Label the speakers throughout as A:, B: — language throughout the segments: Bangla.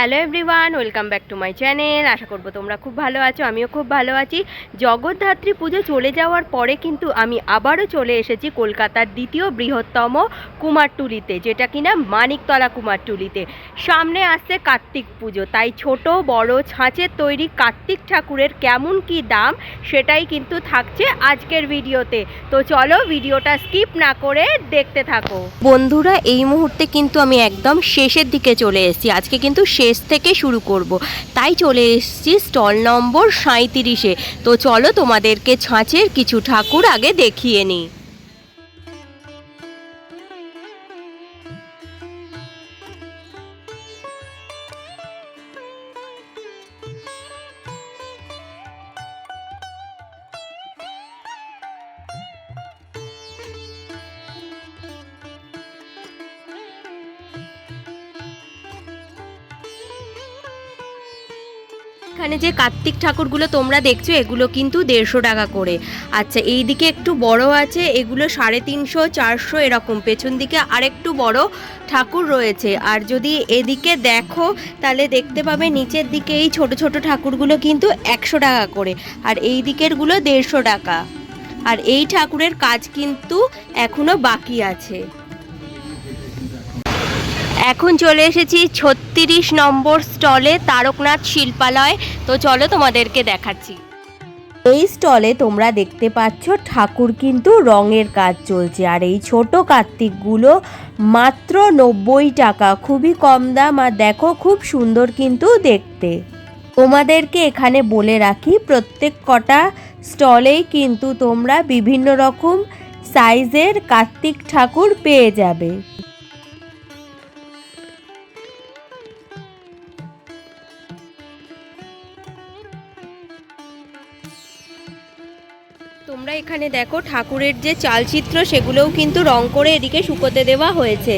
A: Hello everyone, welcome back to my channel. আশা করব তোমরা খুব ভালো আছো, আমিও খুব ভালো আছি। জগদ্ধাত্রী পুজো চলে যাওয়ার পরে কিন্তু আমি আবারও চলে এসেছি কলকাতার দ্বিতীয় বৃহত্তম কুমারটুলিতে, যেটা কিনা মানিকতলা কুমারটুলিতে। সামনে আসছে কার্তিক পুজো, তাই ছোট, বড়, ছাঁচের তৈরি কার্তিক ঠাকুরের কেমন কি দাম সেটাই কিন্তু থাকছে আজকের ভিডিওতে। তো চলো ভিডিওটা স্কিপ না করে দেখতে থাকো। বন্ধুরা, এই মুহূর্তে কিন্তু আমি একদম শেষের দিকে চলে এসেছি। আজকে কিন্তু শেষ থেকে শুরু করব। তাই চলে এসেছি স্টল নম্বর সাঁইত্রিশে। তো চলো তোমাদেরকে ছাঁচের কিছু ঠাকুর আগে দেখিয়ে নিই। এখানে যে কার্তিক ঠাকুরগুলো তোমরা দেখছ, এগুলো কিন্তু দেড়শো টাকা করে। আচ্ছা এই দিকে একটু বড় আছে, এগুলো সাড়ে তিনশো, চারশো এরকম। পেছন দিকে আরেকটু বড় ঠাকুর রয়েছে। আর যদি এদিকে দেখো, তাহলে দেখতে পাবে নিচের দিকে এই ছোট ছোট ঠাকুরগুলো কিন্তু একশো টাকা করে। আর এই দিকেরগুলো দেড়শো টাকা। আর এই ঠাকুরের কাজ কিন্তু এখনও বাকি আছে। এখন চলে এসেছি ছত্রিশ নম্বর স্টলে তারকনাথ শিল্পালয়। তো চলো তোমাদেরকে দেখাচ্ছি। এই স্টলে তোমরা দেখতে পাচ্ছ ঠাকুর কিন্তু রঙের কাজ চলছে। আর এই ছোট কার্তিকগুলো মাত্র নব্বই টাকা, খুবই কম দাম। আর দেখো খুব সুন্দর কিন্তু দেখতে। তোমাদেরকে এখানে বলে রাখি, প্রত্যেক কটা স্টলেই কিন্তু তোমরা বিভিন্ন রকম সাইজের কার্তিক ঠাকুর পেয়ে যাবে। তোমরা এখানে দেখো ঠাকুরের যে চালচিত্র, সেগুলোও কিন্তু রং করে এদিকে শুকোতে দেওয়া হয়েছে।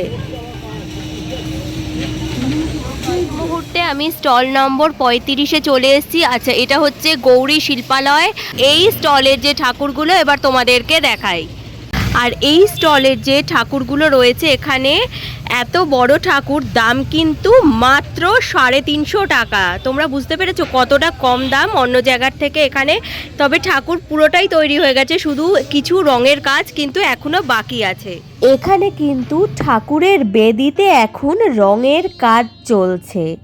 A: মুহূর্তে আমি স্টল নম্বর পঁয়ত্রিশে চলে এসেছি। আচ্ছা এটা হচ্ছে গৌরী শিল্পালয়। এই স্টলের যে ঠাকুরগুলো, এবার তোমাদেরকে দেখাই। আর এই স্টলের যে ঠাকুরগুলো রয়েছে এখানে এত বড় ঠাকুর, দাম কিন্তু মাত্র সাড়ে তিনশো টাকা। তোমরা বুঝতে পেরেছ কতটা কম দাম অন্য জায়গার থেকে এখানে? তবে ঠাকুর পুরোটাই তৈরি হয়ে গেছে, শুধু কিছু রঙের কাজ কিন্তু এখনও বাকি আছে। এখানে কিন্তু ঠাকুরের বেদিতে এখন রঙের কাজ চলছে।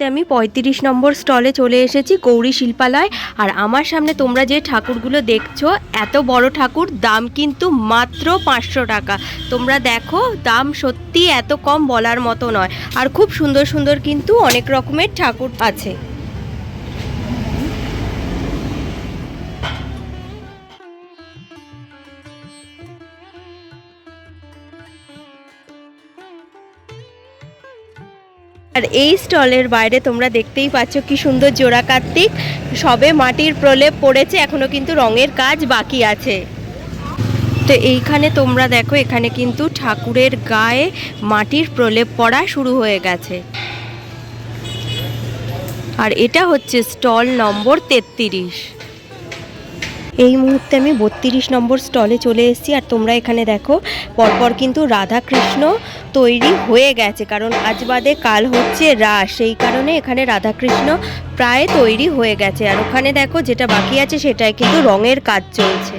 A: মুহূর্তে আমি পঁয়ত্রিশ নম্বর স্টলে চলে এসেছি, গৌরী শিল্পালয়। আর আমার সামনে তোমরা যে ঠাকুরগুলো দেখছ, এত বড় ঠাকুর, দাম কিন্তু মাত্র পাঁচশো টাকা। তোমরা দেখো, দাম সত্যি এত কম বলার মতো নয়। আর খুব সুন্দর সুন্দর কিন্তু অনেক রকমের ঠাকুর আছে। আর এই স্টলের বাইরে তোমরা দেখতেই পাচ্ছ কি সুন্দর জোড়া কার্তিক। সবে মাটির প্রলেপ পড়েছে, এখনও কিন্তু রঙের কাজ বাকি আছে। তো এইখানে তোমরা দেখো, এখানে কিন্তু ঠাকুরের গায়ে মাটির প্রলেপ পড়া শুরু হয়ে গেছে। আর এটা হচ্ছে স্টল নম্বর তেত্রিশ। এই মুহূর্তে আমি বত্রিশ নম্বর স্টলে চলে এসেছি আর তোমরা এখানে দেখো, পরপর কিন্তু রাধা কৃষ্ণ তৈরি হয়ে গেছে, কারণ আজ বাদে কাল হচ্ছে রাস সেই কারণে এখানে রাধা কৃষ্ণ প্রায় তৈরি হয়ে গেছে। আর ওখানে দেখো যেটা বাকি আছে সেটাই কিন্তু রঙের কাজ চলছে।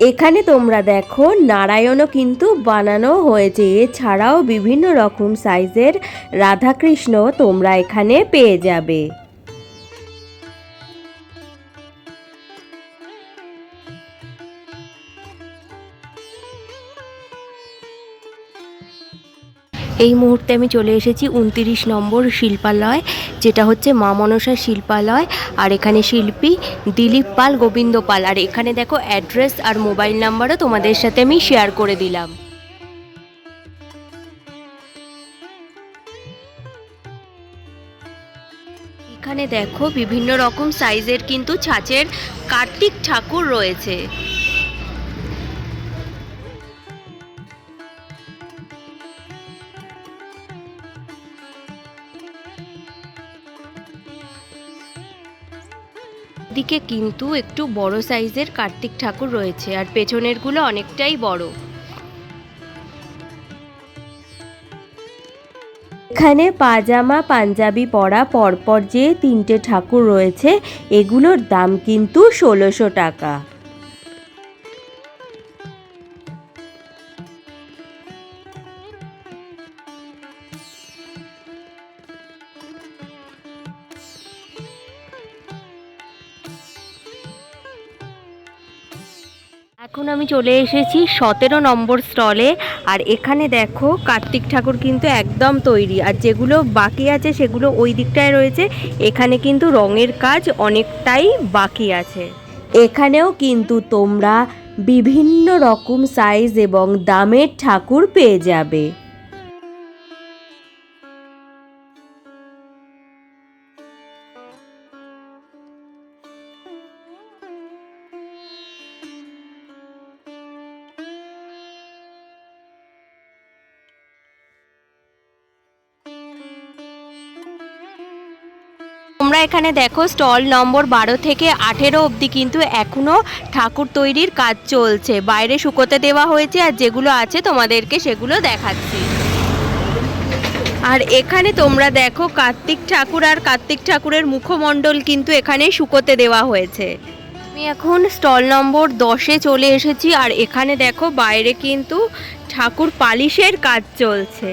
A: এখানে তোমরা দেখো, নারায়ণও কিন্তু বানানো হয়েছে। এছাড়াও বিভিন্ন রকম সাইজের রাধাকৃষ্ণ তোমরা এখানে পেয়ে যাবে। এই মুহূর্তে আমি চলে এসেছি উনতিরিশ নম্বর শিল্পালয়। যেটা হচ্ছে মা মনসা শিল্পালয়, আর এখানে শিল্পী দিলীপ পাল, গোবিন্দ পাল। আর এখানে দেখো অ্যাড্রেস আর মোবাইল নাম্বারও তোমাদের সাথে আমি শেয়ার করে দিলাম। এখানে দেখো বিভিন্ন রকম সাইজের কিন্তু ছাঁচের কার্তিক ঠাকুর রয়েছে। দিকে কিন্তু একটু বড় সাইজের কার্তিক ঠাকুর রয়েছে আর পেছনেরগুলো অনেকটাই বড়। এখানে পাজামা, পাঞ্জাবি পরা পরপর যে তিনটে ঠাকুর রয়েছে, এগুলোর দাম কিন্তু ষোলোশো টাকা। এখন আমি চলে এসেছি সতেরো নম্বর স্টলে। আর এখানে দেখো কার্তিক ঠাকুর কিন্তু একদম তৈরি। আর যেগুলো বাকি আছে সেগুলো ওই দিকটায় রয়েছে। এখানে কিন্তু রঙের কাজ অনেকটাই বাকি আছে। এখানেও কিন্তু তোমরা বিভিন্ন রকম সাইজ এবং দামের ঠাকুর পেয়ে যাবে। তোমরা এখানে দেখো স্টল নম্বর বারো থেকে আঠেরো অবধি কিন্তু এখনও ঠাকুর তৈরির কাজ চলছে। বাইরে শুকোতে দেওয়া হয়েছে আর যেগুলো আছে তোমাদেরকে সেগুলো দেখাচ্ছি। আর এখানে তোমরা দেখো কার্তিক ঠাকুর আর কার্তিক ঠাকুরের মুখমণ্ডল কিন্তু এখানে শুকোতে দেওয়া হয়েছে। আমি এখন স্টল নম্বর দশে চলে এসেছি আর এখানে দেখো বাইরে কিন্তু ঠাকুর পালিশের কাজ চলছে।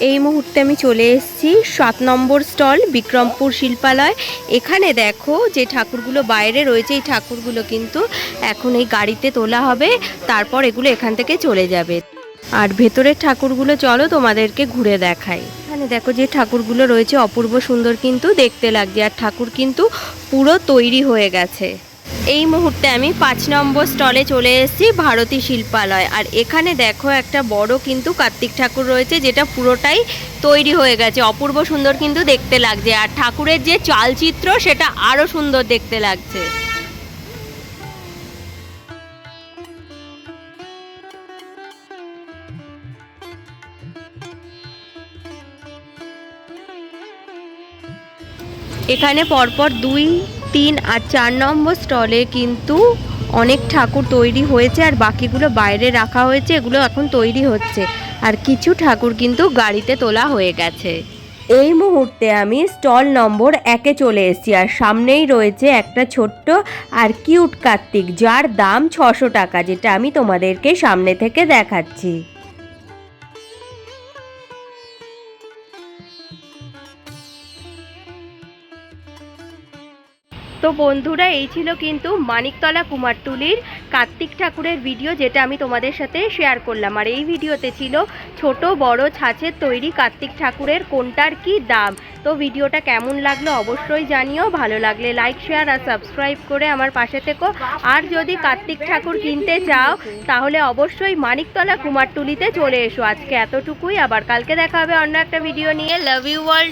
A: এই মুহূর্তে আমি চলে এসেছি সাত নম্বর স্টল, বিক্রমপুর শিল্পালয়। এখানে দেখো যে ঠাকুরগুলো বাইরে রয়েছে, এই ঠাকুরগুলো কিন্তু এখন এই গাড়িতে তোলা হবে। তারপর এগুলো এখান থেকে চলে যাবে। আর ভেতরের ঠাকুরগুলো চলো তোমাদেরকে ঘুরে দেখাই। এখানে দেখো যে ঠাকুরগুলো রয়েছে, অপূর্ব সুন্দর কিন্তু দেখতে লাগছে। আর ঠাকুর কিন্তু পুরো তৈরি হয়ে গেছে। এই মুহূর্তে আমি পাঁচ নম্বর স্টলে চলে এসেছি, ভারতী শিল্পালয়। আর এখানে দেখো একটা বড় কিন্তু কার্তিক ঠাকুর রয়েছে, যেটা পুরোটাই তৈরি হয়ে গেছে। অপূর্ব সুন্দর কিন্তু দেখতে লাগছে। আর ঠাকুরের যে চালচিত্র, সেটা আরও সুন্দর দেখতে লাগছে। এখানে পরপর দুই তিন আর চার নম্বর স্টলে কিন্তু অনেক ঠাকুর তৈরি হয়েছে আর বাকিগুলো বাইরে রাখা হয়েছে, এগুলো এখন তৈরি হচ্ছে। আর কিছু ঠাকুর কিন্তু গাড়িতে তোলা হয়ে গেছে। এই মুহূর্তে আমি স্টল নম্বর একে চলে এসেছি আর সামনেই রয়েছে একটা ছোট্ট আর কিউট কার্তিক, যার দাম ছশো টাকা, যেটা আমি তোমাদেরকে সামনে থেকে দেখাচ্ছি। তো বন্ধুরা, এই ছিল কিন্তু মানিকতলা কুমারটুলির কার্তিক ঠাকুরের ভিডিও যেটা আমি তোমাদের সাথে শেয়ার করলাম। আর এই ভিডিওতে ছিল ছোট, বড়, ছাঁচের তৈরি কার্তিক ঠাকুরের কোনটার কি দাম। তো ভিডিওটা কেমন লাগল অবশ্যই জানিও। ভালো লাগলে লাইক শেয়ার আর সাবস্ক্রাইব করে আমার পাশে থেকো। আর যদি কার্তিক ঠাকুর কিনতে চাও, তাহলে অবশ্যই মানিকতলা কুমারটুলিতে চলে এসো। আজকে এতটুকুই। আবার কালকে দেখা হবে অন্য একটা ভিডিও নিয়ে। Love you wall